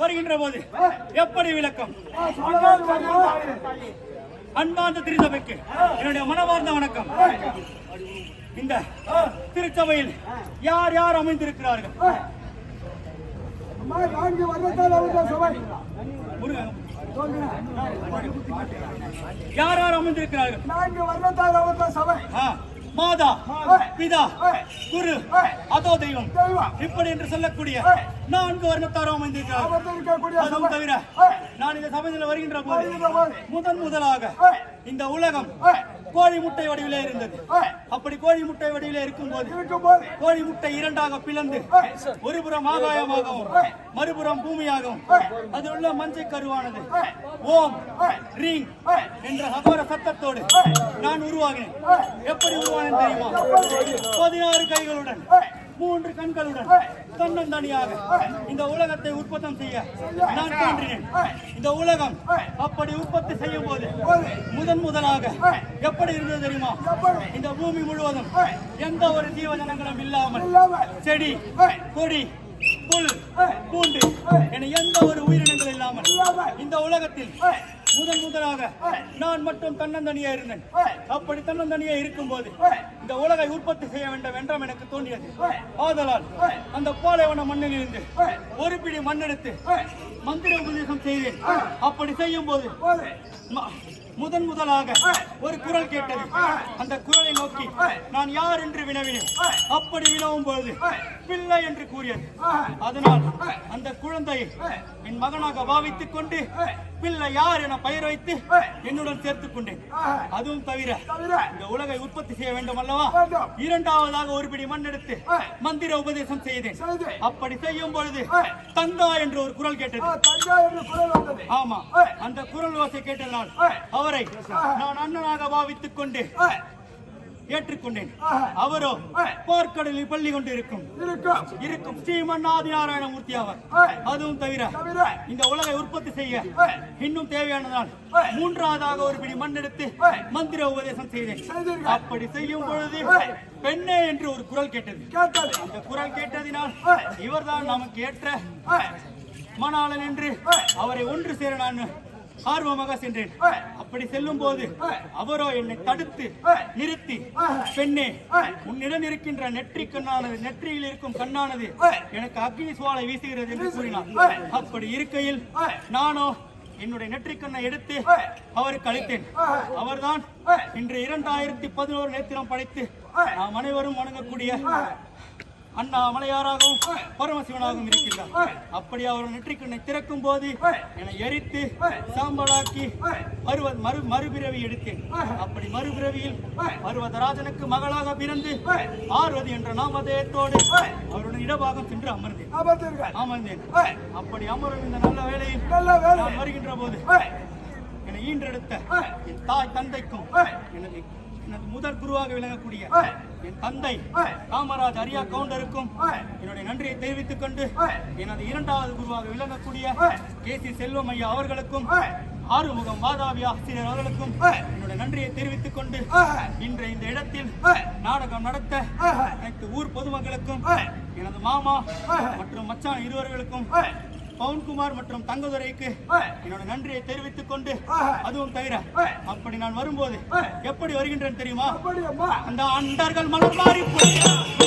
வருகின்ற போது எப்படி விளக்கம்? அன்பார்ந்த திருச்சபைக்கு என்னுடைய மனமார்ந்த வணக்கம். இந்த திருச்சபையில் யார் யார் அமைந்திருக்கிறார்கள். யார் யார் அமைந்திருக்கிறார்கள்? மாதா. பிதா. குரு. அதோ தெய்வம். இப்படி என்று சொல்லக்கூடிய. நான்கு வருணத்தாரும் இருக்கக்கூடிய அதுவும். தவிர நான் இந்த சபையில் வருகின்ற போது. முதன் முதலாக. இந்த உலகம் கோழி முட்டை வடிவிலே இருந்தது. அப்படி கோழி முட்டை வடிவிலே இருக்கும்போது இருக்கும்போது கோழி முட்டை இரண்டாக பிளந்து. ஒரு புறம் ஆகாயமாகவும் மறுபுறம் பூமியாகவும் அதில் உள்ள மஞ்சள் கருவானது. ஓம் ரீங் என்ற அகோர சத்தத்தோடு நான் உருவாகினேன். எப்படி உருவானேன் தெரியுமா? பதினாறு கைகளுடன். மூன்று கண்களுடன் தன்னந்தனியாக இந்த உலகத்தை உற்பத்தம் செய்ய நான் தோன்றினேன். இந்த உலகம் அப்படி உற்பத்தி செய்யும் போது முதன் முதலாக எப்படி இருந்தது தெரியுமா? இந்த பூமி முழுவதும் எந்த ஒரு ஜீவஜனங்களும் இல்லாமல் இல்லாமல் செடி கொடி புல் பூண்டு என எந்த ஒரு உயிரினங்கள் இல்லாமல் இந்த உலகத்தில் முதன் முதலாக நான் மட்டும் தன்னந்தனியா இருந்தேன். அப்படி தன்னந்தனியா இருக்கும்போது இந்த உலகை உற்பத்தி செய்ய வேண்டும் என்றும் எனக்கு தோன்றியது. ஆதலால் அந்த பாலைவன மண்ணில் இருந்து ஒரு பிடி மண்ணெடுத்து மந்திர உபதேசம் செய்தேன். அப்படி செய்யும் போது முதன் முதலாக ஒரு குரல் கேட்டது. அந்த குரலை நோக்கி நான் யார் என்று வினவினேன். அப்படி வினவும் பொழுது பிள்ளை என்று கூறியது. அதனால் அந்த குழந்தையை என் மகனாக பாவித்துக் கொண்டு பிள்ளை யார் என பெயர் வைத்து என்னுடன் சேர்த்துக் கொண்டேன். அதுவும் தவிர இந்த உலகை உற்பத்தி செய்ய வேண்டும் அல்லவா. இரண்டாவதாக ஒரு பிடி மண் எடுத்து மந்திர உபதேசம் செய்தேன். செய்து. அப்படி செய்யும் பொழுது தங்கா என்று ஒரு குரல் கேட்டது. ஆமா அந்த குரல் ஓசை கேட்டதனால் அவரை நான் அண்ணனாக பாவித்துக் கொண்டு ஏற்றுக்கொண்டேன். அவரோ போர்க்கடலில் பள்ளி கொண்டு இருக்கும். இருக்கும் ஆதி நாராயண மூர்த்தி அவர். அதுவும் தவிர இந்த உலகை உற்பத்தி செய்ய இன்னும் தேவையானதால் மூன்றாவதாக ஒரு பிடி மண் எடுத்து மந்திர உபதேசம் செய்தேன். அப்படி செய்யும் பொழுது பெண்ணே என்று ஒரு குரல் கேட்டது கேட்டது. அந்த குரல் கேட்டதினால் இவர்தான் நமக்கு ஏற்ற மணாளன் என்று அவரை ஒன்று சேர நான் ஆர்வமாக சென்றேன். அப்படி செல்லும் போது அவரோ என்னை தடுத்து நிறுத்தி. பெண்ணே உன்னிடம் இருக்கின்ற நெற்றி கண்ணானது நெற்றியில் இருக்கும் கண்ணானது எனக்கு அக்னி சுவாலை வீசுகிறது என்று கூறினார். அப்படி இருக்கையில் நானோ என்னுடைய நெற்றி கண்ணை எடுத்து அவருக்கு அளித்தேன். அவர்தான் இன்று இரண்டாயிரத்தி பதினோரு நேத்திரம் படைத்து நாம் அனைவரும் வணங்கக்கூடிய அண்ணா மலையாராகவும் பரமசிவனாகவும் இருக்கின்றார். அப்படி அவர் நெற்றிக்கண்ணை திறக்கும் போது என்னை எரித்து சாம்பலாக்கி மறுவ மறு மறுபிறவி எடுத்தேன். அப்படி மறுபிறவியில் பர்வதராஜனுக்கு மகளாக பிறந்து பார்வதி என்ற நாமதேயத்தோடு அவருடன் இடபாகம் சென்று அமர்ந்தேன். அமர்ந்தேன். அப்படி அமரும் இந்த நல்ல வேளையில் நல்ல வேலை நான் வருகின்ற போது என்னை ஈன்றெடுத்த என் தாய் தந்தைக்கும் எனது எனது முதல் குருவாக விளங்கக்கூடிய என் தந்தை காமராஜ் அரியா கவுண்டருக்கும் என்னுடைய நன்றியை தெரிவித்துக் கொண்டு எனது இரண்டாவது குருவாக விளங்கக்கூடிய கே சி செல்வம் ஐயா அவர்களுக்கும் ஆறுமுகம் மாதாவி ஆசிரியர் அவர்களுக்கும் என்னுடைய நன்றியை தெரிவித்துக் கொண்டு இன்று இந்த இடத்தில் நாடகம் நடத்த அனைத்து ஊர் பொதுமக்களுக்கும் எனது மாமா மற்றும் மச்சான் இருவர்களுக்கும் பவுன்குமார் மற்றும் தங்கதுரைக்கு என்னோட நன்றியை தெரிவித்துக் கொண்டு அதுவும் தவிர அப்படி நான் வரும்போது எப்படி வருகின்றேன் தெரியுமா? அந்த அண்டர்கள் மலர் மாறி போய்